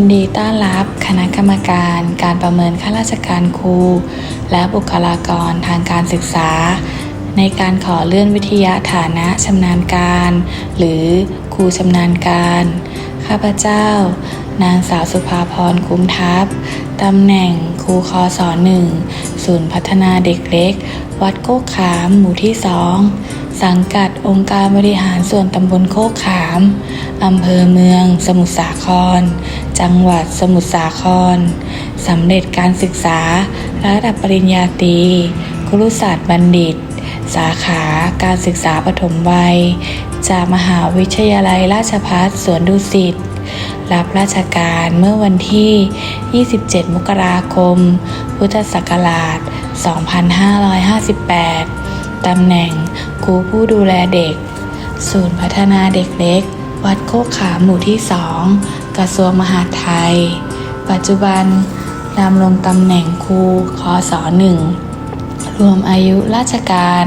นดีต้อนรับคณะกรรมการการประเมินข้าราชการครู และบุคลากรทางการศึกษา ในการขอเลื่อนวิทยาฐานะชำนาญการ หรือครูชำนาญการ ข้าพเจ้า นางสาวสุภาพรคุ้มทัพตำแหน่งครูคอสอหนึ่งศูนย์พัฒนาเด็กเล็ก วัดโคกขามหมู่ที่สองสังกัดองค์การบริหารส่วนตำบลโคกขาม อำเภอเมือง สมุทรสาคร จังหวัดสมุทรสาครสำเร็จการศึกษาระดับปริญญาตรีครุศาสตร์บัณฑิต สาขาการศึกษาปฐมวัย จากมหาวิทยาลัยราชภัฏสวนดุสิตรับราชการเมื่อวันที่ 27 มกราคม พุทธศักราช 2558 ตำแหน่งครูผู้ดูแลเด็ก ศูนย์พัฒนาเด็กเล็ก วัดโคกขามหมู่ที่ 2 กระทรวงมหาดไทย ปัจจุบันดำรงตำแหน่งครูคอสอหนึ่งรวมอายุราชการ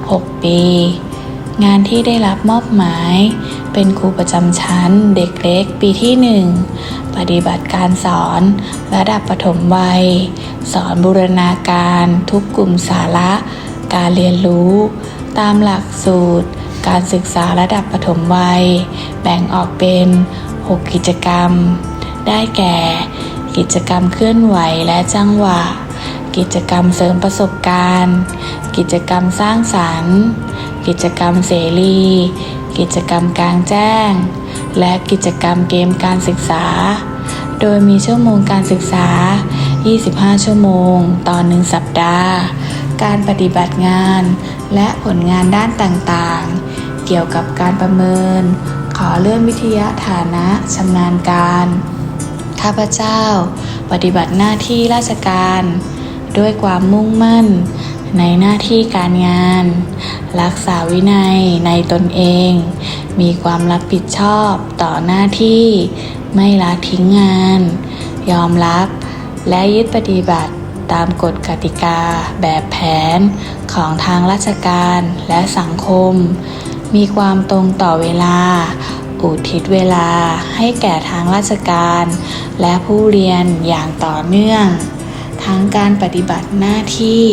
6 ปี งานที่ได้รับมอบหมาย เป็นครูประจำชั้นเด็กเล็กปีที่ 1 ปฏิบัติการสอนระดับปฐมวัย สอนบูรณาการทุกกลุ่มสาระ การเรียนรู้ ตามหลักสูตร การศึกษาระดับปฐมวัย แบ่งออกเป็น 6 กิจกรรม ได้แก่ กิจกรรมเคลื่อนไหวและจังหวะ กิจกรรมเสริมประสบการณ์ กิจกรรมสร้างสรรค์ กิจกรรมเสรี กิจกรรมกลางแจ้ง และกิจกรรมเกมการศึกษา โดยมีชั่วโมงการศึกษา 25 ชั่วโมง ต่อหนึ่งสัปดาห์ การปฏิบัติงาน และผลงานด้านต่างๆ เกี่ยวกับการประเมิน ขอเลื่อนวิทยาฐานะชำนาญการ ข้าพเจ้า ปฏิบัติหน้าที่ราชการ ด้วยความมุ่งมั่น ในหน้าที่การงาน รักษาวินัยในตนเอง มีความรับผิดชอบต่อหน้าที่ ไม่ละทิ้งงาน ยอมรับและยึดปฏิบัติตามกฎกติกาแบบแผนของทางราชการและสังคม มีความตรงต่อเวลา อุทิศเวลาให้แก่ทางราชการ และผู้เรียนอย่างต่อเนื่อง ทั้งการปฏิบัติหน้าที่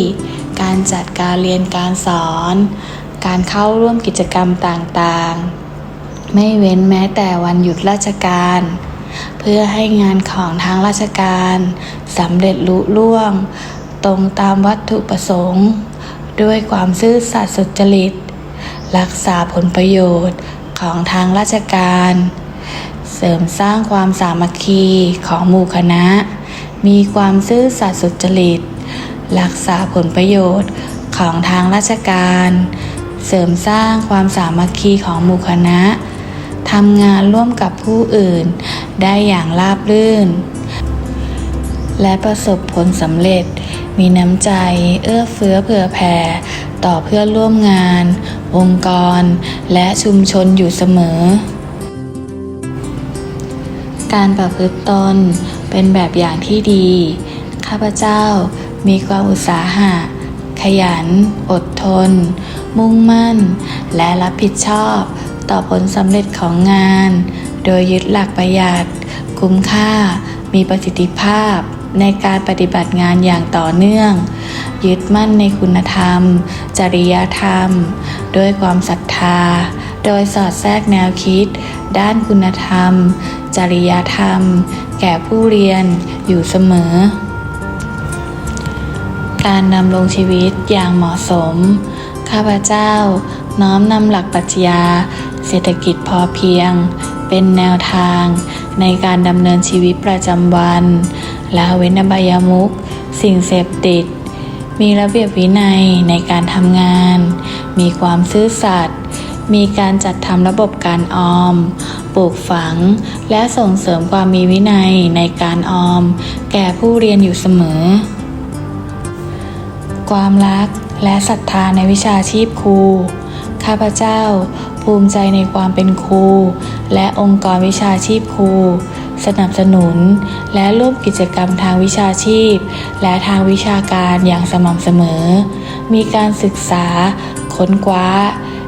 การจัดการเรียนการสอน การเข้าร่วมกิจกรรมต่างๆ ไม่เว้นแม้แต่วันหยุดราชการ เพื่อให้งานของทางราชการสำเร็จลุล่วง ตรงตามวัตถุประสงค์ ด้วยความซื่อสัตย์สุจริต รักษาผลประโยชน์ของทางราชการ เสริมสร้างความสามัคคีของหมู่คณะ มีความซื่อสัตย์สุจริต รักษาผลประโยชน์ของทางราชการ เสริมสร้างความสามัคคีของหมู่คณะทำงานร่วมกับผู้อื่นได้อย่างราบรื่น และประสบผลสำเร็จ มีน้ำใจ เอื้อเฟื้อเผื่อแผ่ ต่อเพื่อนร่วมงาน องค์กร และชุมชนอยู่เสมอ การประพฤติตนเป็นแบบอย่างที่ดี ข้าพเจ้ามีความอุตสาหะ ขยัน อดทน มุ่งมั่น และรับผิดชอบ ต่อผลสำเร็จของงาน โดยยึดหลักประหยัด คุ้มค่ามีประสิทธิภาพ ในการปฏิบัติงานอย่างต่อเนื่อง ยึดมั่นในคุณธรรม จริยธรรม ด้วยความศรัทธา โดยสอดแทรกแนวคิด ด้านคุณธรรม จริยธรรม แก่ผู้เรียนอยู่เสมอ การดำรงชีวิตอย่างเหมาะสม ข้าพเจ้า น้อมนำหลักปรัชญา เศรษฐกิจพอเพียง เป็นแนวทางในการดำเนินชีวิตประจำวัน ละเว้นอบายมุขสิ่งเสพติด มีระเบียบวินัยในการทำงาน มีความซื่อสัตย์มีการจัดทำระบบการออม ปลูกฝัง และส่งเสริมความมีวินัยในการออม แก่ผู้เรียนอยู่เสมอ ความรักและศรัทธาในวิชาชีพครู ข้าพเจ้า ภูมิใจในความเป็นครู และองค์กรวิชาชีพครู สนับสนุน และร่วมกิจกรรมทางวิชาชีพ และทางวิชาการอย่างสม่ำเสมอ มีการศึกษา ค้นคว้า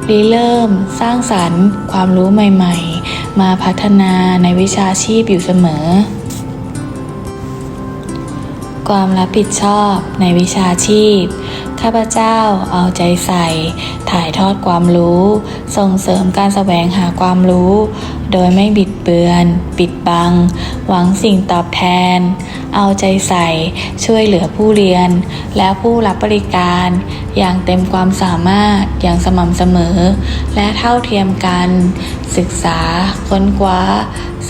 ริเริ่ม สร้างสรรค์ ความรู้ใหม่ๆ มาพัฒนาในวิชาชีพอยู่เสมอ ความรับผิดชอบในวิชาชีพ ข้าพเจ้าเอาใจใส่ ถ่ายทอดความรู้ ส่งเสริมการแสวงหาความรู้ โดยไม่บิดเบือน ปิดบัง หวังสิ่งตอบแทน เอาใจใส่ ช่วยเหลือผู้เรียน และผู้รับบริการ อย่างเต็มความสามารถอย่างสม่ำเสมอ และเท่าเทียมกัน ศึกษา ค้นคว้า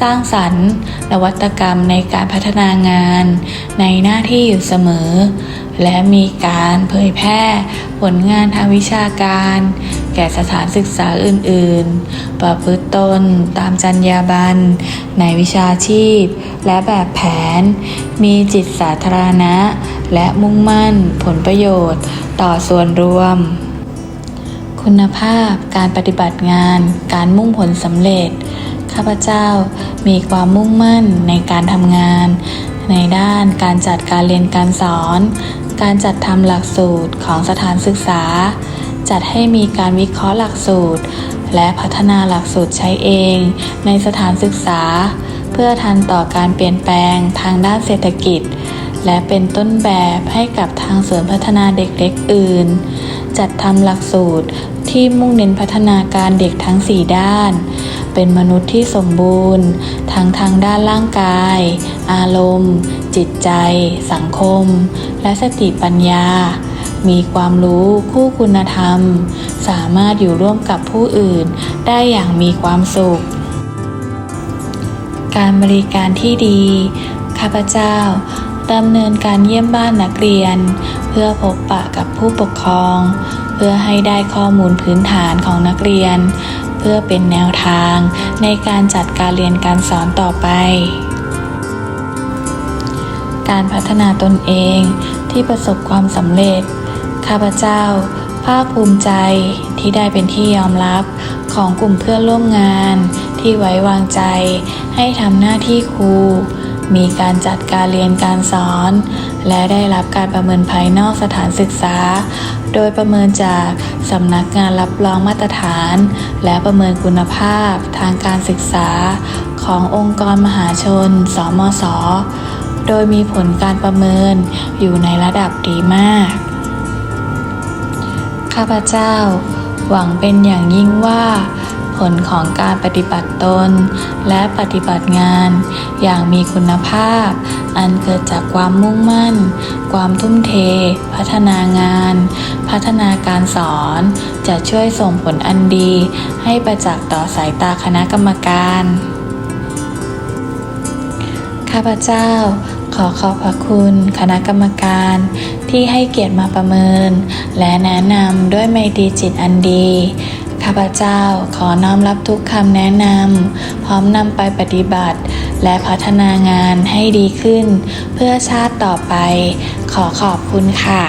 สร้างสรรค์ นวัตกรรมในการพัฒนางาน ในหน้าที่อยู่เสมอ และมีการเผยแพร่ผลงานทางวิชาการ แก่สถานศึกษาอื่น ๆ ประพฤติตนตามจรรยาบรรณในวิชาชีพ และแบบแผน มีจิตสาธารณะ และมุ่งมั่นผลประโยชน์ต่อส่วนรวม คุณภาพการปฏิบัติงาน การมุ่งผลสำเร็จ ข้าพเจ้ามีความมุ่งมั่นในการทำงานในด้านการจัดการเรียนการสอน การจัดทำหลักสูตรของสถานศึกษา จัดให้มีการวิเคราะห์หลักสูตร และพัฒนาหลักสูตรใช้เอง ในสถานศึกษา เพื่อทันต่อการเปลี่ยนแปลงทางด้านเศรษฐกิจ และเป็นต้นแบบให้กับทางเสริมพัฒนาเด็กเล็กอื่น จัดทำหลักสูตรที่มุ่งเน้นพัฒนาการเด็กทั้ง 4 ด้าน เป็นมนุษย์ที่สมบูรณ์ ทั้งทางด้านร่างกาย อารมณ์ จิตใจ สังคม และสติปัญญา มีความรู้คู่คุณธรรม สามารถอยู่ร่วมกับผู้อื่นได้อย่างมีความสุข การบริการที่ดี ข้าพเจ้า ดำเนินการเยี่ยมบ้านนักเรียน เพื่อพบปะกับผู้ปกครอง เพื่อให้ได้ข้อมูลพื้นฐานของนักเรียน เพื่อเป็นแนวทางในการจัดการเรียนการสอนต่อไป การพัฒนาตนเองที่ประสบความสำเร็จ ข้าพเจ้า ภาคภูมิใจที่ได้เป็นที่ยอมรับของกลุ่มเพื่อนร่วมงาน ที่ไว้วางใจให้ทำหน้าที่ครู มีการจัดการเรียนการสอน และได้รับการประเมินภายนอกสถานศึกษา โดยประเมินจากสำนักงานรับรองมาตรฐาน และประเมินคุณภาพทางการศึกษา ขององค์กรมหาชน สมศโดยมีผลการประเมินอยู่ในระดับดีมาก ข้าพเจ้า หวังเป็นอย่างยิ่งว่า ผลของการปฏิบัติตน และปฏิบัติงาน อย่างมีคุณภาพ อันเกิดจากความมุ่งมั่น ความทุ่มเท พัฒนางาน พัฒนาการสอน จะช่วยส่งผลอันดี ให้ประจักษ์ต่อสายตาคณะกรรมการข้าพเจ้าขอขอบพระคุณคณะกรรมการที่ให้เกียรติมาประเมิน และแนะนำด้วยไมตรีจิตอันดี ข้าพเจ้าขอน้อมรับทุกคำแนะนำพร้อมนำไปปฏิบัติ และพัฒนางานให้ดีขึ้น เพื่อชาติต่อไป ขอขอบคุณค่ะ